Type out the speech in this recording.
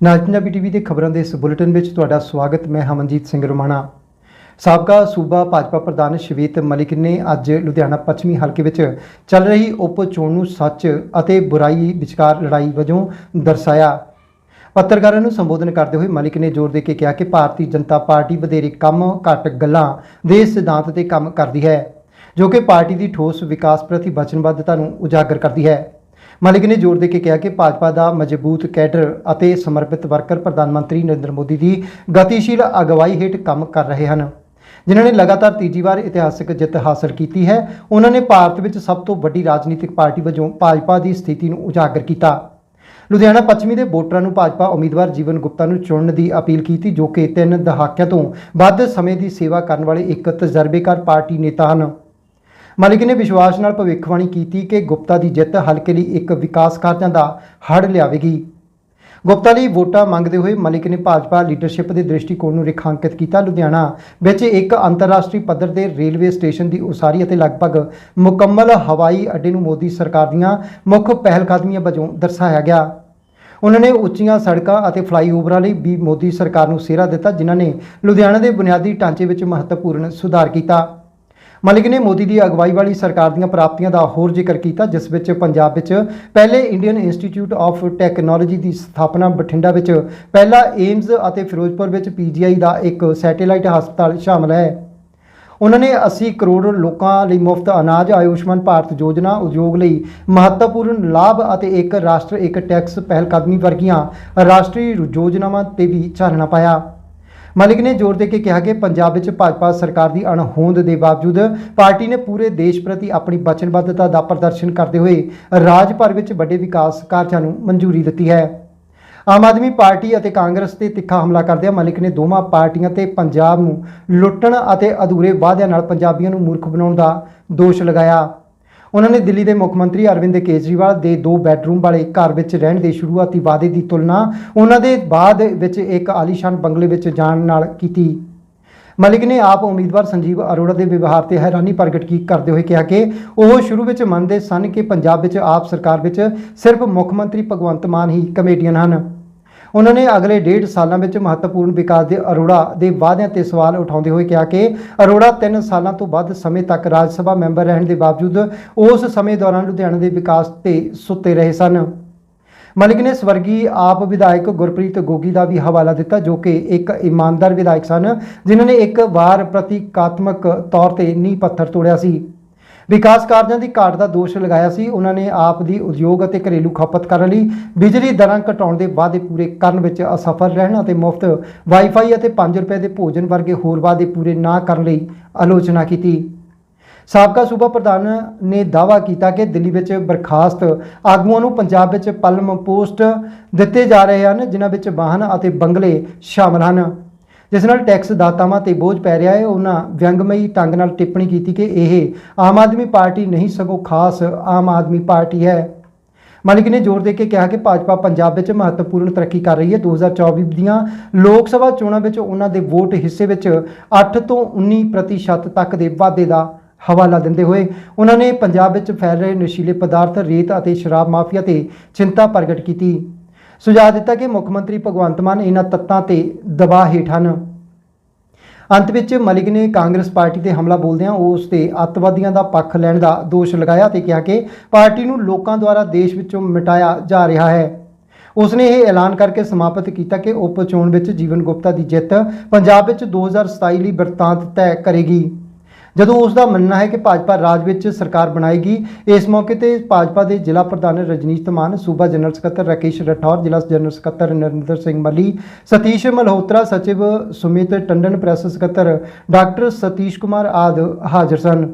ਨਾਜ Punjabi TV ਦੇ ਖਬਰਾਂ ਦੇ ਇਸ ਬੁਲੇਟਿਨ ਵਿੱਚ ਤੁਹਾਡਾ ਸਵਾਗਤ, ਮੈਂ ਹਮਨਜੀਤ ਸਿੰਘ ਰੋਮਾਣਾ। ਸਾਬਕਾ ਸੂਬਾ ਭਾਜਪਾ ਪ੍ਰਧਾਨ ਸ਼ਵੇਤ ਮਲਿਕ ਨੇ ਅੱਜ ਲੁਧਿਆਣਾ ਪੱਛਮੀ ਹਲਕੇ ਵਿੱਚ ਚੱਲ ਰਹੀ ਉਪ ਚੋਣ ਨੂੰ ਸੱਚ ਅਤੇ ਬੁਰਾਈ ਵਿਚਕਾਰ ਲੜਾਈ ਵਜੋਂ ਦਰਸਾਇਆ। ਪੱਤਰਕਾਰਾਂ ਨੂੰ ਸੰਬੋਧਨ ਕਰਦੇ ਹੋਏ ਮਲਿਕ ਨੇ ਜ਼ੋਰ ਦੇ ਕੇ ਕਿਹਾ ਕਿ ਭਾਰਤੀ ਜਨਤਾ ਪਾਰਟੀ ਵਧੇਰੇ ਕੰਮ ਘੱਟ ਗੱਲਾਂ ਦੇ ਸਿਧਾਂਤ ਤੇ ਕੰਮ ਕਰਦੀ ਹੈ, ਜੋ ਕਿ ਪਾਰਟੀ ਦੀ ਠੋਸ ਵਿਕਾਸ ਪ੍ਰਤੀ ਵਚਨਬੱਧਤਾ ਨੂੰ ਉਜਾਗਰ ਕਰਦੀ ਹੈ। ਮਲਿਕ ਨੇ ਜ਼ੋਰ ਦੇ ਕੇ ਕਿਹਾ ਕਿ ਭਾਜਪਾ ਦਾ ਮਜ਼ਬੂਤ ਕੈਡਰ ਅਤੇ ਸਮਰਪਿਤ ਵਰਕਰ ਪ੍ਰਧਾਨ ਮੰਤਰੀ ਨਰਿੰਦਰ ਮੋਦੀ ਦੀ ਗਤੀਸ਼ੀਲ ਅਗਵਾਈ ਹੇਠ ਕੰਮ ਕਰ ਰਹੇ ਹਨ। ਜਿਨ੍ਹਾਂ ਨੇ ਲਗਾਤਾਰ ਤੀਜੀ ਵਾਰ ਇਤਿਹਾਸਕ ਜਿੱਤ ਹਾਸਲ ਕੀਤੀ ਹੈ, ਉਹਨਾਂ ਨੇ ਭਾਰਤ ਵਿੱਚ ਸਭ ਤੋਂ ਵੱਡੀ ਰਾਜਨੀਤਿਕ ਪਾਰਟੀ ਵਜੋਂ ਭਾਜਪਾ ਦੀ ਸਥਿਤੀ ਨੂੰ ਉਜਾਗਰ ਕੀਤਾ। ਲੁਧਿਆਣਾ ਪੱਛਮੀ ਦੇ ਵੋਟਰਾਂ ਨੂੰ ਭਾਜਪਾ ਉਮੀਦਵਾਰ ਜੀਵਨ ਗੁਪਤਾ ਨੂੰ ਚੁਣਨ ਦੀ ਅਪੀਲ ਕੀਤੀ, ਜੋ ਕਿ ਤਿੰਨ ਦਹਾਕਿਆਂ ਤੋਂ ਵੱਧ ਸਮੇਂ ਦੀ ਸੇਵਾ ਕਰਨ ਵਾਲੇ ਇੱਕ ਤਜਰਬੇਕਾਰ ਪਾਰਟੀ ਨੇਤਾ ਹਨ। ਮਲਿਕ ਨੇ ਵਿਸ਼ਵਾਸ ਨਾਲ ਭਵਿੱਖਬਾਣੀ ਕੀਤੀ ਕਿ ਗੁਪਤਾ ਦੀ ਜਿੱਤ ਹਲਕੇ ਲਈ ਇੱਕ ਵਿਕਾਸ ਕਾਰਜਾਂ ਦਾ ਹੜ ਲਿਆਵੇਗੀ। ਗੁਪਤਾ ਲਈ ਵੋਟਾਂ ਮੰਗਦੇ ਹੋਏ ਮਲਿਕ ਨੇ ਭਾਜਪਾ ਲੀਡਰਸ਼ਿਪ ਦੇ ਦ੍ਰਿਸ਼ਟੀਕੋਣ ਨੂੰ ਰੇਖਾਂਕਿਤ ਕੀਤਾ। ਲੁਧਿਆਣਾ ਵਿੱਚ ਇੱਕ ਅੰਤਰਰਾਸ਼ਟਰੀ ਪੱਧਰ ਦੇ ਰੇਲਵੇ ਸਟੇਸ਼ਨ ਦੀ ਉਸਾਰੀ ਅਤੇ ਲਗਭਗ ਮੁਕੰਮਲ ਹਵਾਈ ਅੱਡੇ ਨੂੰ ਮੋਦੀ ਸਰਕਾਰ ਦੀਆਂ ਮੁੱਖ ਪਹਿਲਕਦਮੀਆਂ ਵਜੋਂ ਦਰਸਾਇਆ ਗਿਆ। ਉਹਨਾਂ ਨੇ ਉੱਚੀਆਂ ਸੜਕਾਂ ਅਤੇ ਫਲਾਈਓਵਰਾਂ ਲਈ ਵੀ ਮੋਦੀ ਸਰਕਾਰ ਨੂੰ ਸਿਹਰਾ ਦਿੱਤਾ, ਜਿਨ੍ਹਾਂ ਨੇ ਲੁਧਿਆਣਾ ਦੇ ਬੁਨਿਆਦੀ ਢਾਂਚੇ ਵਿੱਚ ਮਹੱਤਵਪੂਰਨ ਸੁਧਾਰ ਕੀਤਾ। ਮਲਿਕ ਨੇ ਮੋਦੀ ਦੀ ਅਗਵਾਈ ਵਾਲੀ ਸਰਕਾਰ ਦੀਆਂ ਪ੍ਰਾਪਤੀਆਂ ਦਾ ਹੋਰ ਜ਼ਿਕਰ ਕੀਤਾ, ਜਿਸ ਵਿੱਚ ਪੰਜਾਬ ਵਿੱਚ ਪਹਿਲੇ ਇੰਡੀਅਨ ਇੰਸਟੀਚਿਊਟ ਆਫ ਟੈਕਨੋਲੋਜੀ ਦੀ ਸਥਾਪਨਾ ਬਠਿੰਡਾ ਵਿੱਚ, ਪਹਿਲਾ ਏਮਜ਼ ਅਤੇ ਫਿਰੋਜ਼ਪੁਰ ਵਿੱਚ ਪੀਜੀਆਈ ਦਾ ਇੱਕ ਸੈਟੇਲਾਈਟ ਹਸਪਤਾਲ ਸ਼ਾਮਲ ਹੈ। ਉਹਨਾਂ ਨੇ 80 ਕਰੋੜ ਲੋਕਾਂ ਲਈ ਮੁਫਤ ਅਨਾਜ ਆਯੁਸ਼ਮਾਨ ਭਾਰਤ ਯੋਜਨਾ ਉਦਯੋਗ ਲਈ ਮਹੱਤਵਪੂਰਨ ਲਾਭ ਅਤੇ ਇੱਕ ਰਾਸ਼ਟਰ ਇੱਕ ਟੈਕਸ ਪਹਿਲਕਦਮੀ ਵਰਗੀਆਂ ਰਾਸ਼ਟਰੀ ਯੋਜਨਾਵਾਂ ਤੇ ਵੀ ਚਾਨਣਾ ਪਾਇਆ। ਮਲਿਕ ਨੇ ਜ਼ੋਰ ਦੇ ਕੇ ਕਿਹਾ ਕਿ ਪੰਜਾਬ ਵਿੱਚ ਭਾਜਪਾ ਸਰਕਾਰ ਦੀ ਅਣਹੋਂਦ ਦੇ ਬਾਵਜੂਦ ਪਾਰਟੀ ਨੇ ਪੂਰੇ ਦੇਸ਼ ਪ੍ਰਤੀ ਆਪਣੀ ਵਚਨਬੱਧਤਾ ਦਾ ਪ੍ਰਦਰਸ਼ਨ ਕਰਦੇ ਹੋਏ ਰਾਜ ਭਰ ਵਿੱਚ ਵੱਡੇ ਵਿਕਾਸ ਕਾਰਜਾਂ ਨੂੰ ਮਨਜ਼ੂਰੀ ਦਿੱਤੀ ਹੈ। ਆਮ ਆਦਮੀ ਪਾਰਟੀ ਅਤੇ ਕਾਂਗਰਸ ਤੇ ਤਿੱਖਾ ਹਮਲਾ ਕਰਦਿਆਂ ਮਲਿਕ ਨੇ ਦੋਵਾਂ ਪਾਰਟੀਆਂ ਤੇ ਪੰਜਾਬ ਨੂੰ ਲੁੱਟਣ ਅਤੇ ਅਧੂਰੇ ਵਾਅਦਿਆਂ ਨਾਲ ਪੰਜਾਬੀਆਂ ਨੂੰ ਮੂਰਖ ਬਣਾਉਣ ਦਾ ਦੋਸ਼ ਲਗਾਇਆ। ਉਹਨਾਂ ਨੇ ਦਿੱਲੀ ਦੇ ਮੁੱਖ ਮੰਤਰੀ ਅਰਵਿੰਦ ਕੇਜਰੀਵਾਲ ਦੇ ਦੋ ਬੈੱਡਰੂਮ ਵਾਲੇ ਘਰ ਵਿੱਚ ਰਹਿਣ ਦੇ ਸ਼ੁਰੂਆਤੀ ਵਾਅਦੇ ਦੀ ਤੁਲਨਾ ਉਹਨਾਂ ਦੇ ਬਾਅਦ ਵਿੱਚ ਇੱਕ ਆਲੀਸ਼ਾਨ ਬੰਗਲੇ ਵਿੱਚ ਜਾਣ ਨਾਲ ਕੀਤੀ। ਮਲਿਕ ਨੇ ਆਪ ਉਮੀਦਵਾਰ ਸੰਜੀਵ ਅਰੋੜਾ ਦੇ ਵਿਵਹਾਰ ਤੇ ਹੈਰਾਨੀ ਪ੍ਰਗਟ ਕੀ ਕਰਦੇ ਹੋਏ ਕਿਹਾ ਕਿ ਉਹ ਸ਼ੁਰੂ ਵਿੱਚ ਮੰਨਦੇ ਸਨ ਕਿ ਪੰਜਾਬ ਵਿੱਚ ਆਪ ਸਰਕਾਰ ਵਿੱਚ ਸਿਰਫ ਮੁੱਖ ਮੰਤਰੀ ਭਗਵੰਤ ਮਾਨ ਹੀ ਕਮੇਡੀਅਨ ਹਨ। ਉਹਨਾਂ ਨੇ ਅਗਲੇ ਡੇਢ ਸਾਲਾਂ ਵਿੱਚ ਮਹੱਤਵਪੂਰਨ ਵਿਕਾਸ ਦੇ ਅਰੋੜਾ ਦੇ ਵਾਅਦਿਆਂ ਤੇ ਸਵਾਲ ਉਠਾਉਂਦੇ ਹੋਏ ਕਿਹਾ ਕਿ ਅਰੋੜਾ 3 ਸਾਲਾਂ ਤੋਂ ਵੱਧ ਸਮੇਂ ਤੱਕ ਰਾਜ ਸਭਾ ਮੈਂਬਰ ਰਹਿਣ ਦੇ ਬਾਵਜੂਦ ਉਸ ਸਮੇਂ ਦੌਰਾਨ ਲੁਧਿਆਣਾ ਦੇ ਵਿਕਾਸ ਤੇ ਸੁੱਤੇ ਰਹੇ ਸਨ। ਮਲਿਕ ਨੇ ਸਵਰਗੀ ਆਪ ਵਿਧਾਇਕ ਗੁਰਪ੍ਰੀਤ ਗੋਗੀ ਦਾ ਵੀ ਹਵਾਲਾ ਦਿੱਤਾ, ਜੋ ਕਿ ਇੱਕ ਇਮਾਨਦਾਰ ਵਿਧਾਇਕ ਸਨ, ਜਿਨ੍ਹਾਂ ਨੇ ਇੱਕ ਵਾਰ ਪ੍ਰਤੀਕਾਤਮਕ ਤੌਰ ਤੇ ਨੀਂਹ ਪੱਥਰ ਤੋੜਿਆ ਸੀ। ਵਿਕਾਸ ਕਾਰਜਾਂ ਦੀ ਘਾਟ ਦਾ ਦੋਸ਼ ਲਗਾਇਆ ਸੀ। ਉਹਨਾਂ ਨੇ ਆਪ ਦੀ ਉਦਯੋਗ ਅਤੇ ਘਰੇਲੂ ਖਪਤ ਕਰਨ ਲਈ ਬਿਜਲੀ ਦਰਾਂ ਘਟਾਉਣ ਦੇ ਵਾਅਦੇ ਪੂਰੇ ਕਰਨ ਵਿੱਚ ਅਸਫਲ ਰਹਿਣ ਅਤੇ ਮੁਫਤ ਵਾਈਫਾਈ ਅਤੇ 5 ਰੁਪਏ ਦੇ ਭੋਜਨ ਵਰਗੇ ਹੋਰ ਵਾਅਦੇ ਪੂਰੇ ਨਾ ਕਰਨ ਲਈ ਆਲੋਚਨਾ ਕੀਤੀ। ਸਾਬਕਾ ਸੂਬਾ ਪ੍ਰਧਾਨ ਨੇ ਦਾਅਵਾ ਕੀਤਾ ਕਿ ਦਿੱਲੀ ਵਿੱਚ ਬਰਖਾਸਤ ਆਗੂਆਂ ਨੂੰ ਪੰਜਾਬ ਵਿੱਚ ਪਲਮ ਪੋਸਟ ਦਿੱਤੇ ਜਾ ਰਹੇ ਹਨ, ਜਿਨ੍ਹਾਂ ਵਿੱਚ ਵਾਹਨ ਅਤੇ ਬੰਗਲੇ ਸ਼ਾਮਲ ਹਨ। ਜਿਸ ਨਾਲ ਟੈਕਸ ਦਾਤਾਵਾਂ ਤੇ ਬੋਝ ਪੈ ਰਿਹਾ ਹੈ, ਉਹਨਾਂ ਵਿਅੰਗਮਈ ਢੰਗ ਨਾਲ ਟਿੱਪਣੀ ਕੀਤੀ ਕਿ ਇਹ ਆਮ ਆਦਮੀ ਪਾਰਟੀ ਨਹੀਂ ਸਗੋਂ ਖਾਸ ਆਮ ਆਦਮੀ ਪਾਰਟੀ ਹੈ। ਮਲਿਕ ਨੇ ਜ਼ੋਰ ਦੇ ਕੇ ਕਿਹਾ ਕਿ ਭਾਜਪਾ ਪੰਜਾਬ ਵਿੱਚ ਮਹੱਤਵਪੂਰਨ ਤਰੱਕੀ ਕਰ ਰਹੀ ਹੈ। 2024 ਦੀਆਂ ਲੋਕ ਸਭਾ ਚੋਣਾਂ ਵਿੱਚ ਉਹਨਾਂ ਦੇ ਵੋਟ ਹਿੱਸੇ ਵਿੱਚ 8 ਤੋਂ 19 ਪ੍ਰਤੀਸ਼ਤ ਤੱਕ ਦੇ ਵਾਧੇ ਦਾ ਹਵਾਲਾ ਦਿੰਦੇ ਹੋਏ ਉਹਨਾਂ ਨੇ ਪੰਜਾਬ ਵਿੱਚ ਫੈਲ ਰਹੇ ਨਸ਼ੀਲੇ ਪਦਾਰਥ, ਰੇਤ ਅਤੇ ਸ਼ਰਾਬ ਮਾਫੀਆ ਤੇ ਚਿੰਤਾ ਪ੍ਰਗਟ ਕੀਤੀ। ਸੁਝਾਅ ਦਿੱਤਾ ਕਿ ਮੁੱਖ ਮੰਤਰੀ ਭਗਵੰਤ ਮਾਨ ਇਹਨਾਂ ਤੱਤਾਂ ਤੇ ਦਬਾਅ ਹੇਠ ਹਨ। ਅੰਤ ਵਿੱਚ ਮਲਿਕ ਨੇ ਕਾਂਗਰਸ ਪਾਰਟੀ ਤੇ ਹਮਲਾ ਬੋਲਦਿਆਂ ਉਸ ਤੇ ਅੱਤਵਾਦੀਆਂ ਦਾ ਪੱਖ ਲੈਣ ਦਾ ਦੋਸ਼ ਲਗਾਇਆ ਤੇ ਕਿਹਾ ਕਿ ਪਾਰਟੀ ਨੂੰ ਲੋਕਾਂ ਦੁਆਰਾ ਦੇਸ਼ ਵਿੱਚੋਂ ਮਿਟਾਇਆ ਜਾ ਰਿਹਾ ਹੈ। ਉਸ ਨੇ ਇਹ ਐਲਾਨ ਕਰਕੇ ਸਮਾਪਤ ਕੀਤਾ ਕਿ ਉਪ ਚੋਣ ਵਿੱਚ ਜੀਵਨ ਗੁਪਤਾ ਦੀ ਜਿੱਤ ਪੰਜਾਬ ਵਿੱਚ 2027 ਲਈ ਬਿਰਤਾਂਤ ਤੈਅ ਕਰੇਗੀ। ਜਦੋਂ ਉਸ ਦਾ ਮੰਨਣਾ ਹੈ ਕਿ ਭਾਜਪਾ ਰਾਜ ਵਿੱਚ ਸਰਕਾਰ ਬਣਾਏਗੀ, ਇਸ ਮੌਕੇ ਤੇ ਭਾਜਪਾ ਦੇ ਜ਼ਿਲ੍ਹਾ ਪ੍ਰਧਾਨ ਰਜਨੀਸ਼ ਧਮਾਨ, ਸੂਬਾ ਜਨਰਲ ਸਕੱਤਰ ਰਾਕੇਸ਼ ਰਠੌਰ ਜ਼ਿਲ੍ਹਾ ਜਨਰਲ ਸਕੱਤਰ ਨਰਿੰਦਰ ਸਿੰਘ ਮੱਲੀ, ਸਤੀਸ਼ ਮਲਹੋਤਰਾ, ਸਚਿਵ ਸੁਮਿਤ ਟੰਡਨ ਪ੍ਰੈਸ ਸਕੱਤਰ ਡਾਕਟਰ ਸਤੀਸ਼ ਕੁਮਾਰ ਆਦਿ ਹਾਜ਼ਰ ਸਨ।